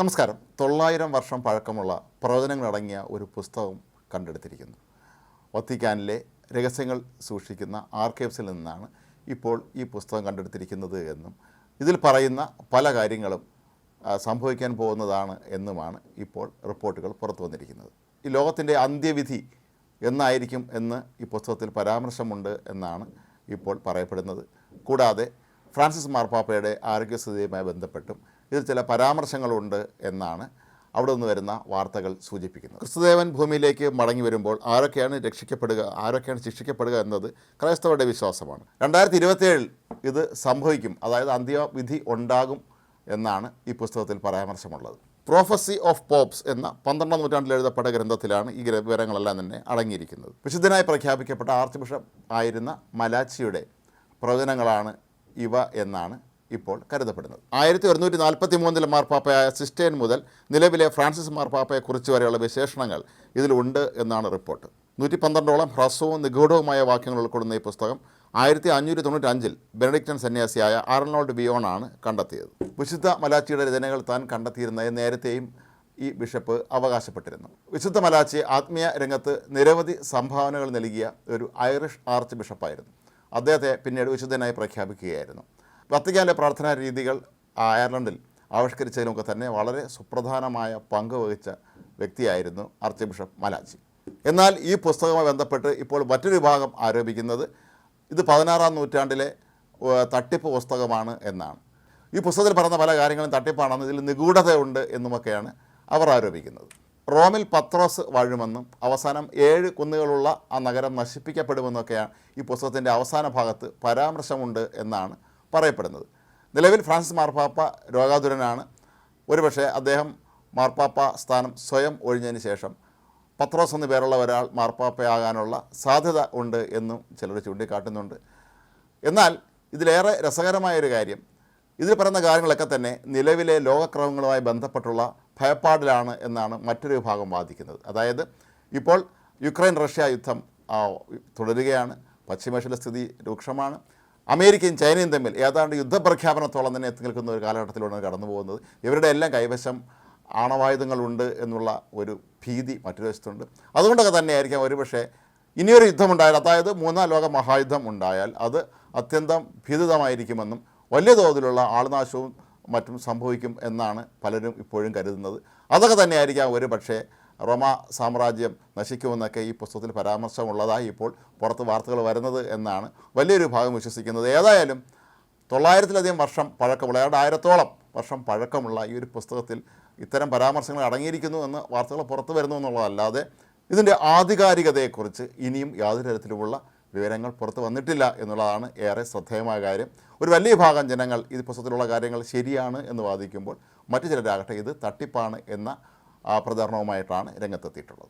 നമസ്കാരം. തൊള്ളായിരം വർഷം പഴക്കമുള്ള പ്രവചനങ്ങളടങ്ങിയ ഒരു പുസ്തകം കണ്ടെടുത്തിരിക്കുന്നു. വത്തിക്കാനിലെ രഹസ്യങ്ങൾ സൂക്ഷിക്കുന്ന ആർക്കൈവ്സിൽ നിന്നാണ് ഇപ്പോൾ ഈ പുസ്തകം കണ്ടെടുത്തിരിക്കുന്നത് എന്നും ഇതിൽ പറയുന്ന പല കാര്യങ്ങളും സംഭവിക്കാൻ പോകുന്നതാണ് എന്നുമാണ് ഇപ്പോൾ റിപ്പോർട്ടുകൾ പുറത്തു വന്നിരിക്കുന്നത്. ഈ ലോകത്തിന്റെ അന്ത്യവിധി എന്നായിരിക്കും എന്ന് ഈ പുസ്തകത്തിൽ പരാമർശമുണ്ട് എന്നാണ് ഇപ്പോൾ പറയപ്പെടുന്നത്. കൂടാതെ ഫ്രാൻസിസ് മാർപ്പാപ്പയുടെ ആരോഗ്യസ്ഥിതിയുമായി ബന്ധപ്പെട്ടും ഇതിൽ ചില പരാമർശങ്ങളുണ്ട് എന്നാണ് അവിടെ നിന്ന് വരുന്ന വാർത്തകൾ സൂചിപ്പിക്കുന്നത്. ക്രിസ്തുദേവൻ ഭൂമിയിലേക്ക് മടങ്ങി വരുമ്പോൾ ആരൊക്കെയാണ് രക്ഷിക്കപ്പെടുക ആരൊക്കെയാണ് ശിക്ഷിക്കപ്പെടുക എന്നത് ക്രൈസ്തവരുടെ വിശ്വാസമാണ്. രണ്ടായിരത്തി ഇരുപത്തിയേഴിൽ ഇത് സംഭവിക്കും. അതായത് അന്ത്യവിധി ഉണ്ടാകും എന്നാണ് ഈ പുസ്തകത്തിൽ പരാമർശമുള്ളത്. പ്രോഫസി ഓഫ് പോപ്സ് എന്ന പന്ത്രണ്ടാം നൂറ്റാണ്ടിൽ എഴുതപ്പെട്ട ഗ്രന്ഥത്തിലാണ് ഈ വിവരങ്ങളെല്ലാം തന്നെ അടങ്ങിയിരിക്കുന്നത്. വിശുദ്ധനായി പ്രഖ്യാപിക്കപ്പെട്ട ആർച്ച് ബിഷപ്പ് ആയിരുന്ന മലാച്ചിയുടെ പ്രവചനങ്ങളാണ് ഇവ എന്നാണ് ഇപ്പോൾ കരുതപ്പെടുന്നത്. ആയിരത്തി ഒരുന്നൂറ്റി നാൽപ്പത്തി മൂന്നിലെ മാർപ്പാപ്പയായ സിസ്റ്റേൻ മുതൽ നിലവിലെ ഫ്രാൻസിസ് മാർപ്പാപ്പയെക്കുറിച്ച് വരെയുള്ള വിശേഷണങ്ങൾ ഇതിലുണ്ട് എന്നാണ് റിപ്പോർട്ട്. നൂറ്റി പന്ത്രണ്ടോളം ഹ്രസ്വവും നിഗൂഢവുമായ വാക്യങ്ങൾ ഉൾക്കൊള്ളുന്ന ഈ പുസ്തകം ആയിരത്തി അഞ്ഞൂറ്റി തൊണ്ണൂറ്റി അഞ്ചിൽ ബെനഡിക്റ്റൻ സന്യാസിയായ ആർണോൾഡ് ബിയോണാണ് കണ്ടെത്തിയത്. വിശുദ്ധ മലാച്ചിയുടെ രചനകൾ താൻ കണ്ടെത്തിയിരുന്നത് നേരത്തെയും ഈ ബിഷപ്പ് അവകാശപ്പെട്ടിരുന്നു. വിശുദ്ധ മലാച്ചി ആത്മീയ രംഗത്ത് നിരവധി സംഭാവനകൾ നൽകിയ ഒരു ഐറിഷ് ആർച്ച് ബിഷപ്പായിരുന്നു. അദ്ദേഹത്തെ പിന്നീട് വിശുദ്ധനായി പ്രഖ്യാപിക്കുകയായിരുന്നു. വത്തിക്കാനിലെ പ്രാർത്ഥനാ രീതികൾ അയർലൻഡിൽ ആവിഷ്കരിച്ചതിനൊക്കെ തന്നെ വളരെ സുപ്രധാനമായ പങ്ക് വഹിച്ച വ്യക്തിയായിരുന്നു ആർച്ച് ബിഷപ്പ് മലാച്ചി എന്നാൽ ഈ പുസ്തകവുമായി ബന്ധപ്പെട്ട് ഇപ്പോൾ മറ്റൊരു വിഭാഗം ആരോപിക്കുന്നത് ഇത് പതിനാറാം നൂറ്റാണ്ടിലെ തട്ടിപ്പ് പുസ്തകമാണ് എന്നാണ്. ഈ പുസ്തകത്തിൽ പറയുന്ന പല കാര്യങ്ങളും തട്ടിപ്പാണെന്ന് ഇതിൽ നിഗൂഢതയുണ്ട് എന്നുമൊക്കെയാണ് അവർ ആരോപിക്കുന്നത്. റോമിൽ പത്രോസ് വാഴുമെന്നും അവസാനം ഏഴ് കുന്നുകളുള്ള ആ നഗരം നശിപ്പിക്കപ്പെടുമെന്നൊക്കെയാണ് ഈ പുസ്തകത്തിന്റെ അവസാന ഭാഗത്ത് പരാമർശമുണ്ട് എന്നാണ് പറയപ്പെടുന്നത്. നിലവിൽ ഫ്രാൻസിസ് മാർപ്പാപ്പ രോഗാതുരനാണ്. ഒരുപക്ഷെ അദ്ദേഹം മാർപ്പാപ്പ സ്ഥാനം സ്വയം ഒഴിഞ്ഞതിന് ശേഷം പത്രോസ് എന്ന പേരുള്ള ഒരാൾ മാർപ്പാപ്പയാകാനുള്ള സാധ്യത ഉണ്ട് എന്നും ചിലർ ചൂണ്ടിക്കാട്ടുന്നുണ്ട്. എന്നാൽ ഇതിലേറെ രസകരമായൊരു കാര്യം ഇതിൽ പറയുന്ന കാര്യങ്ങളൊക്കെ തന്നെ നിലവിലെ ലോകക്രമങ്ങളുമായി ബന്ധപ്പെട്ടുള്ള ഭയപ്പാടിലാണ് എന്നാണ് മറ്റൊരു വിഭാഗം വാദിക്കുന്നത്. അതായത് ഇപ്പോൾ യുക്രൈൻ റഷ്യ യുദ്ധം തുടരുകയാണ്. പശ്ചിമേഷ്യയിലെ സ്ഥിതി രൂക്ഷമാണ്. അമേരിക്കയും ചൈനയും തമ്മിൽ ഏതാണ്ട് യുദ്ധപ്രഖ്യാപനത്തോളം തന്നെ എത്തി നിൽക്കുന്ന ഒരു കാലഘട്ടത്തിലൂടെ കടന്നു പോകുന്നത്. ഇവരുടെ എല്ലാം കൈവശം ആണവായുധങ്ങളുണ്ട് എന്നുള്ള ഒരു ഭീതി മറ്റൊരു വശത്തുണ്ട്. അതുകൊണ്ടൊക്കെ തന്നെയായിരിക്കാം ഒരുപക്ഷെ ഇനിയൊരു യുദ്ധമുണ്ടായാൽ അതായത് മൂന്നാം ലോക മഹായുദ്ധം ഉണ്ടായാൽ അത് അത്യന്തം ഭീതിതമായിരിക്കുമെന്നും വലിയ തോതിലുള്ള ആൾനാശവും മറ്റും സംഭവിക്കും എന്നാണ് പലരും ഇപ്പോഴും കരുതുന്നത്. അതൊക്കെ തന്നെയായിരിക്കാം ഒരു പക്ഷേ റോമ സാമ്രാജ്യം നശിക്കുമെന്നൊക്കെ ഈ പുസ്തകത്തിൽ പരാമർശമുള്ളതായി ഇപ്പോൾ പുറത്ത് വാർത്തകൾ വരുന്നത് എന്നാണ് വലിയൊരു ഭാഗം വിശ്വസിക്കുന്നത്. ഏതായാലും തൊള്ളായിരത്തിലധികം വർഷം പഴക്കമുള്ള ഏതാണ്ട് ആയിരത്തോളം വർഷം പഴക്കമുള്ള ഈ ഒരു പുസ്തകത്തിൽ ഇത്തരം പരാമർശങ്ങൾ അടങ്ങിയിരിക്കുന്നു എന്ന് വാർത്തകൾ പുറത്തു വരുന്നു എന്നുള്ളതല്ലാതെ ഇതിന്റെ ആധികാരികതയെക്കുറിച്ച് ഇനിയും യാതൊരു തരത്തിലുമുള്ള വിവരങ്ങൾ പുറത്തു വന്നിട്ടില്ല എന്നുള്ളതാണ് ഏറെ ശ്രദ്ധേയമായ കാര്യം. ഒരു വലിയ ഭാഗം ജനങ്ങൾ ഈ പുസ്തകത്തിലുള്ള കാര്യങ്ങൾ ശരിയാണ് എന്ന് വാദിക്കുമ്പോൾ മറ്റു ചിലരാകട്ടെ ഇത് തട്ടിപ്പാണ് എന്ന പ്രചാരണവുമായിട്ടാണ് രംഗത്തെത്തിയിട്ടുള്ളത്.